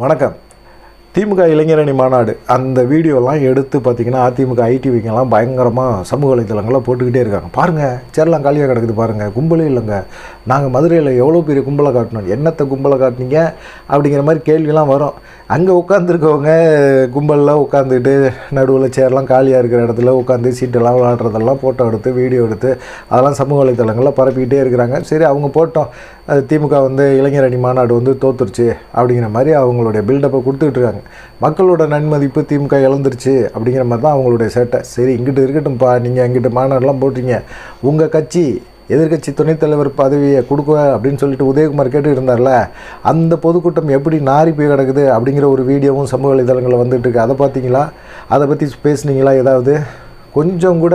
வணக்கம். திமுக இளைஞரணி மாநாடு அந்த வீடியோலாம் எடுத்து பார்த்தீங்கன்னா அதிமுக ஐடிவிங்கெல்லாம் பயங்கரமாக சமூக வலைத்தளங்களில் போட்டுக்கிட்டே இருக்காங்க. பாருங்கள் சேரலாம் காலியாக கிடக்குது பாருங்கள் கும்பலே இல்லைங்க. நாங்கள் மதுரையில் எவ்வளோ பெரிய கும்பலை காட்டினோம்? என்னத்தை கும்பலை காட்டினீங்க? அப்படிங்கிற மாதிரி கேள்விலாம் வரும். அங்கே உட்காந்துருக்கவங்க கும்பலில் உட்காந்துக்கிட்டு நடுவில் சேர்லாம் காலியாக இருக்கிற இடத்துல உட்காந்து சீட்டெல்லாம் விளாட்றதெல்லாம் ஃபோட்டோ எடுத்து வீடியோ எடுத்து அதெல்லாம் சமூக வலைத்தளங்களில் பரப்பிக்கிட்டே இருக்கிறாங்க. சரி அவங்க போட்டோம். அது திமுக வந்து இளைஞர் அணி மாநாடு வந்து தோத்துருச்சு அப்படிங்கிற மாதிரி அவங்களுடைய பில்டப்பை கொடுத்துக்கிட்டு இருக்காங்க மக்களோட நன்மதிப்பு திமுக இழந்துருச்சு அப்படிங்கிற மாதிரி தான் அவங்களுடைய சேட்டை. சரி இங்கிட்டு இருக்கட்டும்ப்பா. நீங்கள் அங்கிட்டு மாநாடுலாம் போட்டீங்க. உங்கள் கட்சி எதிர்க்கட்சி துணைத் தலைவர் பதவியை கொடுக்க அப்படின்னு சொல்லிட்டு உதயகுமார் கேட்டு இருந்தார்ல அந்த பொதுக்கூட்டம் எப்படி நாரி போய் கிடக்குது அப்படிங்கிற ஒரு வீடியோவும் சமூக வலைதளங்களில் வந்துட்டுருக்கு அதை பார்த்தீங்களா? அதை பற்றி பேசுனீங்களா ஏதாவது? கொஞ்சம் கூட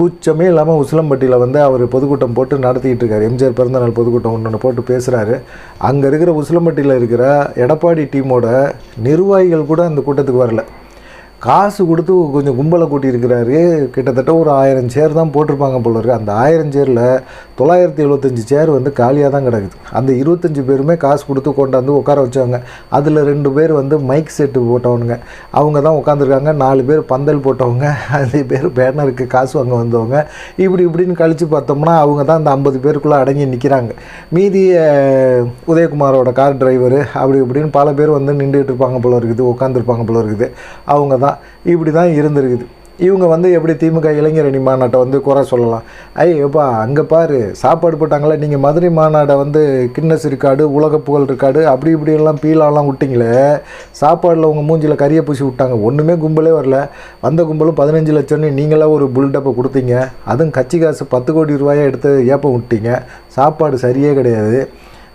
கூச்சமே இல்லாமல் உசிலம்பட்டியில் வந்து அவர் பொதுக்கூட்டம் போட்டு நடத்திக்கிட்டு இருக்காரு. எம்ஜிஆர் பிறந்தநாள் பொதுக்கூட்டம் ஒன்று போட்டு பேசுகிறாரு அங்கே இருக்கிற உசிலம்பட்டியில் இருக்கிற எடப்பாடி டீமோட நிர்வாகிகள் கூட அந்த கூட்டத்துக்கு வரல. காசு கொடுத்து கொஞ்சம் கும்பலை கூட்டியிருக்கிறாரு. கிட்டத்தட்ட ஒரு ஆயிரம் சேர் தான் போட்டிருப்பாங்க போல இருக்கு. அந்த ஆயிரம் சேரில் தொள்ளாயிரத்தி எழுபத்தஞ்சி சேர் வந்து காலியாக தான் கிடக்குது. அந்த இருபத்தஞ்சி பேருமே காசு கொடுத்து கொண்டாந்து உட்கார வச்சாங்க. அதில் ரெண்டு பேர் வந்து மைக் செட்டு போட்டவனுங்க. அவங்க தான் உட்காந்துருக்காங்க நாலு பேர் பந்தல் போட்டவங்க. அஞ்சு பேர் பேனருக்கு காசு வாங்க வந்தவங்க. இப்படி இப்படின்னு கழித்து பார்த்தோம்னா அவங்க தான் அந்த ஐம்பது பேருக்குள்ளே அடங்கி நிற்கிறாங்க மீதி உதயகுமாரோட கார் டிரைவர் அப்படி இப்படின்னு பல பேர் வந்து நின்றுட்டு இருப்பாங்க போல இருக்குது உட்காந்துருப்பாங்க போல இருக்குது. அவங்க தான் இப்படி தான் இருந்திருக்குது. இவங்க வந்து எப்படி திமுக இளைஞர் அணி மாநாட்டை வந்து குறை சொல்லலாம்? ஐய் எப்பா அங்கே பாரு சாப்பாடு போட்டாங்களே நீங்கள் மதுரை மாநாடை வந்து கின்னஸ் இருக்காடு உலக புகழ் இருக்காடு அப்படி இப்படியெல்லாம் பீலாலாம் விட்டிங்களே சாப்பாடில் உங்கள் மூஞ்சியில் கறியை பூசி விட்டாங்க ஒன்றுமே கும்பலே வரல. வந்த கும்பலும் பதினஞ்சு லட்சம்னு நீங்களாக ஒரு புல்டப்பை கொடுத்தீங்க. அதுவும் கட்சி காசு பத்து கோடி ரூபாயை எடுத்து ஏப்பம் விட்டீங்க. சாப்பாடு சரியே கிடையாது.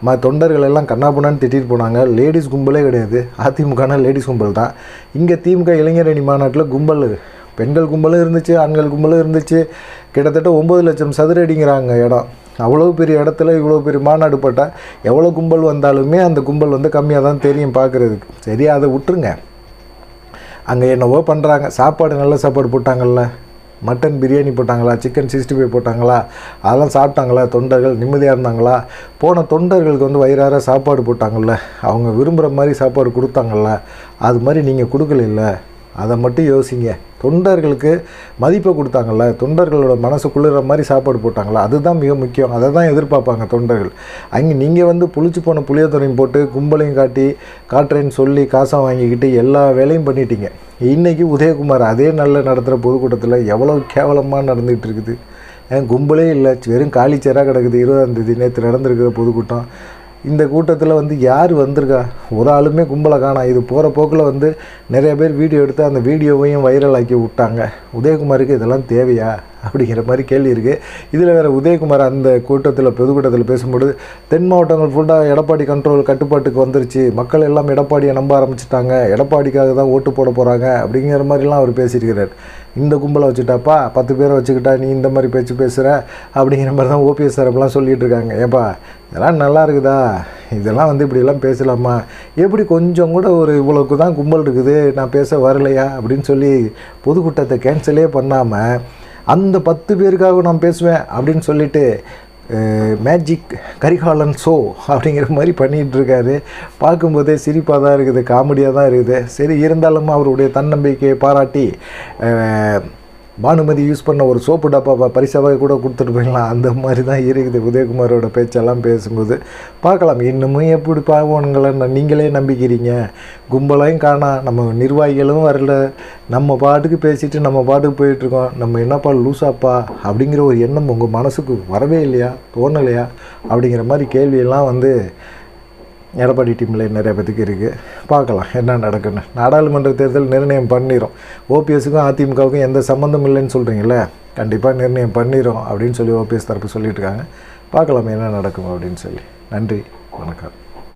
ம தொண்டர்கள் எல்லாம் கண்ணாபுண்ணான்னு திட்டிட்டு போனாங்க. லேடிஸ் கும்பலே கிடையாது. அதிமுகனா லேடிஸ் கும்பல் தான். இங்கே திமுக இளைஞர் அணி மாநாட்டில் கும்பல் பெண்கள் கும்பலும் இருந்துச்சு ஆண்கள் கும்பலும் இருந்துச்சு. கிட்டத்தட்ட ஒம்பது லட்சம் சதுர அடிங்கிறாங்க இடம். அவ்வளோ பெரிய இடத்துல இவ்வளோ பெரிய மாநாடு போட்டால் எவ்வளோ கும்பல் வந்தாலுமே அந்த கும்பல் வந்து கம்மியாக தான் தெரியும் பார்க்குறதுக்கு சரி அதை விட்டுருங்க. அங்கே என்னவோ பண்ணுறாங்க சாப்பாடு நல்ல சாப்பாடு போட்டாங்கல்ல. மட்டன் பிரியாணி போட்டாங்களா சிக்கன் சிக்ஸ்டி ஃபைவ் போட்டாங்களா அதெல்லாம் சாப்பிட்டாங்களா தொண்டர்கள் நிம்மதியாக இருந்தாங்களா? போன தொண்டர்களுக்கு வந்து வயிறார சாப்பாடு போட்டாங்கல்ல அவங்க விரும்புகிற மாதிரி சாப்பாடு கொடுத்தாங்கல்ல அது மாதிரி நீங்கள் கொடுக்கல அதை மட்டும் யோசிங்க. தொண்டர்களுக்கு மதிப்பை கொடுத்தாங்கல்ல தொண்டர்களோட மனசு குளிர மாதிரி சாப்பாடு போட்டாங்களா? அதுதான் மிக முக்கியம். அதை தான் எதிர்பார்ப்பாங்க தொண்டர்கள். அங்கே நீங்கள் வந்து புளிச்சு போன புளியத்துறையும் போட்டு கும்பலையும் காட்டி காட்டுறேன்னு சொல்லி காசை வாங்கிக்கிட்டு எல்லா வேலையும் பண்ணிட்டீங்க. இன்றைக்கி உதயகுமார் அதே நல்ல நடத்துகிற பொதுக்கூட்டத்தில் எவ்வளோ கேவலமாக நடந்துகிட்டு இருக்குது. ஏன் கும்பலே இல்லை. வெறும் காலி சேராக கிடக்குது. இருபதாம் தேதி நேற்று நடந்திருக்கிற பொதுக்கூட்டம். இந்த கூட்டத்தில் வந்து யார் வந்திருக்கா? ஒரு ஆளுமே கும்பலை காணா. இது போகிற போக்கில் வந்து நிறைய பேர் வீடியோ எடுத்து அந்த வீடியோவையும் வைரல் ஆக்கி விட்டாங்க. உதயகுமாருக்கு இதெல்லாம் தேவையா? அப்படிங்கிற மாதிரி கேள்வி இருக்குது இதில் வேறு உதயகுமார் அந்த கூட்டத்தில் பொதுக்கூட்டத்தில் பேசும்போது தென் மாவட்டங்கள் ஃபுல்லாக எடப்பாடி கண்ட்ரோல் கட்டுப்பாட்டுக்கு வந்துருச்சு. மக்கள் எல்லாம் எடப்பாடியை நம்ப ஆரம்பிச்சிட்டாங்க. எடப்பாடிக்காக தான் ஓட்டு போட போகிறாங்க அப்படிங்கிற மாதிரிலாம் அவர் பேசியிருக்கிறார். இந்த கும்பலை வச்சுட்டாப்பா பத்து பேரை வச்சுக்கிட்டா நீ இந்த மாதிரி பேச்சு பேசுகிற அப்படிங்கிற மாதிரி தான் ஓபிஎஸ் தரப்புலாம் சொல்லிகிட்டு இருக்காங்க. ஏப்பா இதெல்லாம் நல்லா இருக்குதா? இதெல்லாம் வந்து இப்படியெல்லாம் பேசலாமா? எப்படி கொஞ்சம் கூட ஒரு இவ்வளோக்கு தான் கும்பல் இருக்குது நான் பேச வரலையா? அப்படின்னு சொல்லி பொதுக்கூட்டத்தை கேன்சலே பண்ணாமல் அந்த பத்து பேருக்காக நான் பேசுவேன் அப்படின்னு சொல்லிட்டு மேஜிக் கரிகாலன் ஷோ அப்படிங்கிற மாதிரி பண்ணிகிட்டு இருக்காரு பார்க்கும்போதே சிரிப்பாக தான் இருக்குது காமெடியாக தான் இருக்குது. சரி இருந்தாலும் அவருடைய தன்னம்பிக்கையை பாராட்டி பானுமதி யூஸ் பண்ண ஒரு சோப்பு டப்பா பரிசாவாக கூட கொடுத்துட்டு போயிடலாம். அந்த மாதிரி தான் இருக்குது. உதயகுமாரோட பேச்செல்லாம் பேசும்போது. பார்க்கலாம். இன்னமும் எப்படி பாவங்களை நீங்களே நம்பிக்கிறீங்க? கும்பலையும் காணா. நம்ம நிர்வாகிகளும் வரல. நம்ம பாட்டுக்கு பேசிட்டு நம்ம பாட்டுக்கு போயிட்டுருக்கோம். நம்ம என்னப்பா லூசாப்பா? அப்படிங்கிற ஒரு எண்ணம் உங்கள் மனசுக்கு வரவே இல்லையா? தோணலையா? அப்படிங்கிற மாதிரி கேள்வியெல்லாம் வந்து எடப்பாடி டீமில் நிறைய பேத்துக்கு இருக்குது பார்க்கலாம் என்ன நடக்குன்னு. நாடாளுமன்ற தேர்தல் நிர்ணயம் பண்ணிடும் ஓபிஎஸ்க்கும் அதிமுகவுக்கும் எந்த சம்மந்தம் இல்லைன்னு சொல்கிறீங்களே கண்டிப்பாக நிர்ணயம் பண்ணிடும் அப்படின்னு சொல்லி ஓபிஎஸ் தரப்பு சொல்லிட்டு இருக்காங்க. பார்க்கலாம் என்ன நடக்கும் அப்படின்னு சொல்லி. நன்றி வணக்கம்.